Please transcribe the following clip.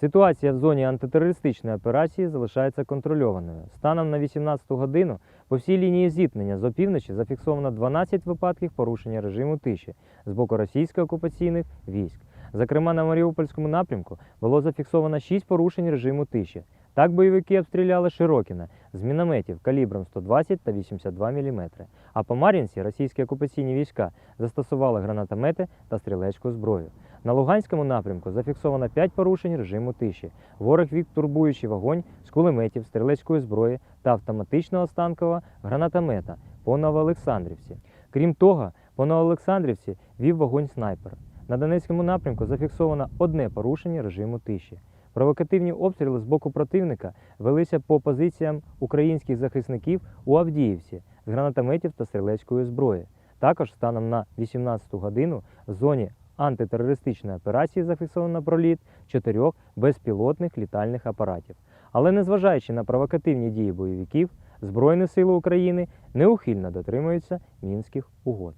Ситуація в зоні антитерористичної операції залишається контрольованою. Станом на 18 годину по всій лінії зіткнення з опівночі зафіксовано 12 випадків порушення режиму тиші з боку російських окупаційних військ. Зокрема, на Маріупольському напрямку було зафіксовано 6 порушень режиму тиші. Так бойовики обстріляли Широкіна з мінометів калібром 120 та 82 мм. А по Мар'їнці російські окупаційні війська застосували гранатомети та стрілецьку зброю. На Луганському напрямку зафіксовано 5 порушень режиму тиші. Ворог вів турбуючий вогонь з кулеметів, стрілецької зброї та автоматичного станкового гранатомета по Новоолександрівці. Крім того, по Новоолександрівці вів вогонь снайпер. На Донецькому напрямку зафіксовано одне порушення режиму тиші. Провокативні обстріли з боку противника велися по позиціям українських захисників у Авдіївці з гранатометів та стрілецької зброї. Також станом на 18 годину в зоні антитерористичної операції зафіксовано проліт чотирьох безпілотних літальних апаратів. Але незважаючи на провокативні дії бойовиків, Збройні сили України неухильно дотримуються мінських угод.